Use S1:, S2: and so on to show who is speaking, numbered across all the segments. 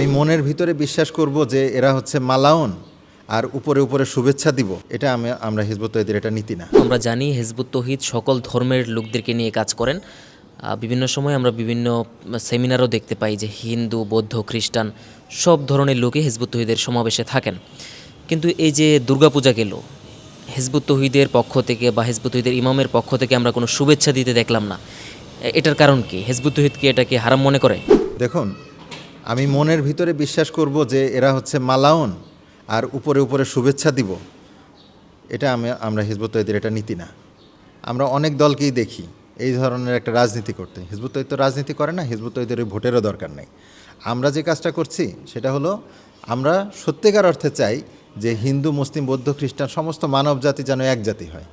S1: আমি মনের ভিতরে বিশ্বাস করব যে এরা হচ্ছে মালাউন আর উপরে উপরে শুভেচ্ছা দিব। এটা আমি আমরা হিজবুত তহিদের এটা নীতি না।
S2: আমরা জানি হেজবুত তহিদ সকল ধর্মের লোকদেরকে নিয়ে কাজ করেন। বিভিন্ন সময় আমরা বিভিন্ন সেমিনারও দেখতে পাই যে হিন্দু বৌদ্ধ খ্রিস্টান সব ধরনের লোকই হেজবুত তহিদের সমাবেশে থাকেন। কিন্তু এই যে দুর্গাপূজা গেল হেজবুত তহিদের পক্ষ থেকে বা হেজবুত তহিদের ইমামের পক্ষ থেকে আমরা কোনো শুভেচ্ছা দিতে দেখলাম না। এটার কারণ কি? হেজবুত তহিদ কি এটাকে হারাম মনে করে?
S1: দেখুন আমি মনের ভিতরে বিশ্বাস করব যে এরা হচ্ছে মালাউন আর উপরে উপরে শুভেচ্ছা দিব। এটা আমি, আমরা হিজবুত তহিদের এটা নীতি না। আমরা অনেক দলকেই দেখি এই ধরনের একটা রাজনীতি করতে। হিজবুত তহিদ তো রাজনীতি করে না হিজবুত তহিদের ওই ভোটেরও দরকার নেই। আমরা যে কাজটা করছি সেটা হলো আমরা সত্যিকার অর্থে চাই যে হিন্দু, মুসলিম, বৌদ্ধ, খ্রিস্টান, সমস্ত মানব জাতি যেন এক জাতি হয়।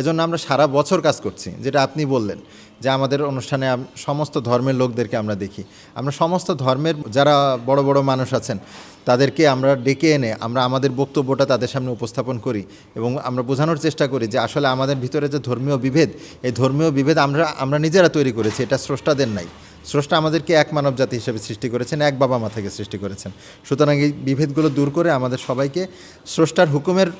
S1: এজন্য আমরা সারা বছর কাজ করছি, যেটা আপনি বললেন যে আমাদের অনুষ্ঠানে সমস্ত ধর্মের লোকদেরকে আমরা দেখি। আমরা সমস্ত ধর্মের যারা বড় বড় মানুষ আছেন, তাদেরকে আমরা ডেকে এনে আমরা আমাদের বক্তব্যটা তাদের সামনে উপস্থাপন করি এবং আমরা বোঝানোর চেষ্টা করি যে আসলে আমাদের ভিতরে যে ধর্মীয় বিভেদ, এই ধর্মীয় বিভেদ আমরা আমরা নিজেরা তৈরি করেছি, এটা স্রষ্টাদের নাই। স্রষ্টা আমাদেরকে এক মানব জাতি হিসেবে সৃষ্টি করেছেন, এক বাবা মা থেকে সৃষ্টি করেছেন। সুতরাং এই বিভেদগুলো দূর করে আমাদের সবাইকে স্রষ্টার হুকুমের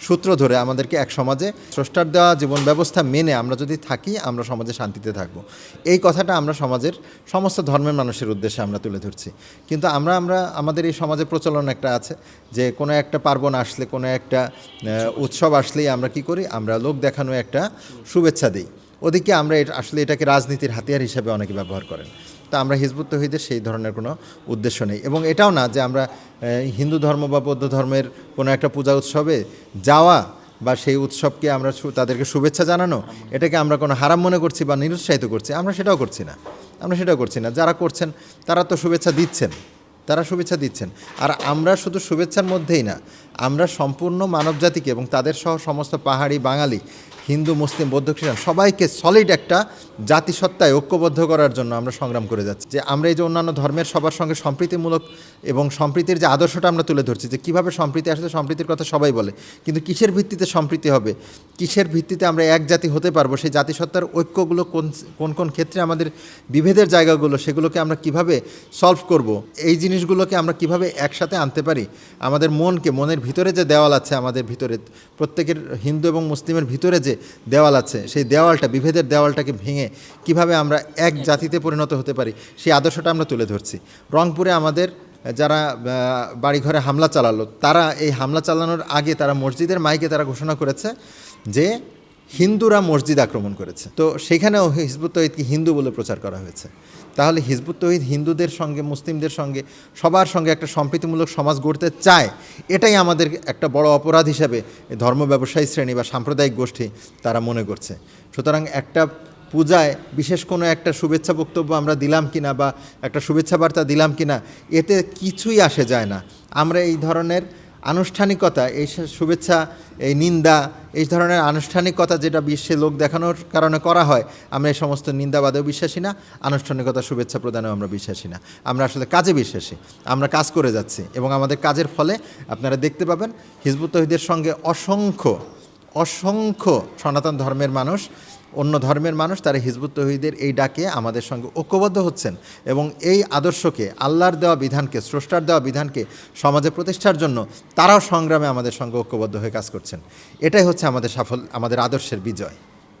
S1: সূত্র ধরে আমাদেরকে এক সমাজে স্রষ্টার দেওয়া জীবন ব্যবস্থা মেনে আমরা যদি থাকি, আমরা সমাজে শান্তিতে থাকব। এই কথাটা আমরা সমাজের সমস্ত ধর্মের মানুষের উদ্দেশ্যে আমরা তুলে ধরছি। কিন্তু আমরা আমরা, আমাদের এই সমাজে প্রচলন একটা আছে যে কোনো একটা পার্বণ আসলে, কোনো একটা উৎসব আসলেই আমরা কি করি? আমরা লোক দেখানো একটা শুভেচ্ছা দিই। ওদিকে আমরা আসলে এটাকে রাজনীতির হাতিয়ার হিসেবে অনেকে ব্যবহার করেন। তা আমরা হিজবুত তহিদের সেই ধরনের কোনো উদ্দেশ্য নেই। এবং এটাও না যে আমরা হিন্দু ধর্ম বা বৌদ্ধ ধর্মের কোনো একটা পূজা উৎসবে যাওয়া বা সেই উৎসবকে আমরা তাদেরকে শুভেচ্ছা জানানো, এটাকে আমরা কোনো হারাম মনে করছি বা নিরুৎসাহিত করছি, আমরা সেটাও করছি না। আমরা সেটাও করছি না। যারা করছেন, তারা তো শুভেচ্ছা দিচ্ছেন। তারা শুভেচ্ছা দিচ্ছেন। আর আমরা শুধু শুভেচ্ছার মধ্যেই না, আমরা সম্পূর্ণ মানবজাতিকে এবং তাদের সহ সমস্ত পাহাড়ি বাঙালি হিন্দু, মুসলিম, বৌদ্ধ, খ্রিস্টান সবাইকে সলিড একটা জাতিসত্তায় ঐক্যবদ্ধ করার জন্য আমরা সংগ্রাম করে যাচ্ছি। যে আমরা এই যে অন্যান্য ধর্মের সবার সঙ্গে সম্প্রীতিমূলক এবং সম্প্রীতির যে আদর্শটা আমরা তুলে ধরছি, যে কীভাবে সম্প্রীতি আসলে সম্প্রীতির কথা সবাই বলে। কিন্তু কিসের ভিত্তিতে সম্প্রীতি হবে? কিসের ভিত্তিতে আমরা এক জাতি হতে পারব? সেই জাতিসত্তার ঐক্যগুলো কোন কোন কোন ক্ষেত্রে আমাদের বিভেদের জায়গাগুলো, সেগুলোকে আমরা কীভাবে সলভ করব? এই জিনিসগুলোকে আমরা কীভাবে একসাথে আনতে পারি? আমাদের মনকে, মনের ভিতরে যে দেওয়াল আছে আমাদের ভিতরে, প্রত্যেকের হিন্দু এবং মুসলিমের ভিতরে যে দেওয়াল আছে, সেই দেওয়ালটা, বিভেদের দেওয়ালটাকে ভেঙে কীভাবে আমরা এক জাতিতে পরিণত হতে পারি, সেই আদর্শটা আমরা তুলে ধরছি। রংপুরে আমাদের, যারা বাড়িঘরে হামলা চালালো, তারা এই হামলা চালানোর আগে তারা মসজিদের মাইকে তারা ঘোষণা করেছে যে হিন্দুরা মসজিদ আক্রমণ করেছে। তো সেখানেও হিজবুত তহিদকে হিন্দু বলে প্রচার করা হয়েছে। তাহলে হিজবুত তহিদ হিন্দুদের সঙ্গে, মুসলিমদের সঙ্গে, সবার সঙ্গে একটা সম্প্রীতিমূলক সমাজ গড়তে চায়, এটাই আমাদের একটা বড় অপরাধ হিসাবে ধর্ম ব্যবসায়ী শ্রেণি বা সাম্প্রদায়িক গোষ্ঠী তারা মনে করছে। সুতরাং একটা পূজায় বিশেষ কোনো একটা শুভেচ্ছা বক্তব্য আমরা দিলাম কিনা বা একটা শুভেচ্ছা বার্তা দিলাম কিনা, এতে কিছুই আসে যায় না। আমরা এই ধরনের আনুষ্ঠানিকতা, এই শুভেচ্ছা, এই নিন্দা, এই ধরনের আনুষ্ঠানিকতা যেটা বিশ্বে লোক দেখানোর কারণে করা হয়, আমরা এই সমস্ত নিন্দাবাদেও বিশ্বাসী না, আনুষ্ঠানিকতা, শুভেচ্ছা প্রদানেও আমরা বিশ্বাসী না। আমরা আসলে কাজে বিশ্বাসী, আমরা কাজ করে যাচ্ছি এবং আমাদের কাজের ফলে আপনারা দেখতে পাবেন, হিজবুত তহিদের সঙ্গে অসংখ্য অসংখ্য সনাতন ধর্মের মানুষ অন্য ধর্মের মানুষ তারা হিজবুত তহিদের এই ডাকে আমাদের সঙ্গে ঐক্যবদ্ধ হচ্ছেন এবং এই আদর্শকে, আল্লাহর দেওয়া বিধানকে, স্রষ্টার দেওয়া বিধানকে সমাজে প্রতিষ্ঠার জন্য তারাও সংগ্রামে আমাদের সঙ্গে ঐক্যবদ্ধ হয়ে কাজ করছেন। এটাই হচ্ছে আমাদের সাফল, আমাদের আদর্শের বিজয়।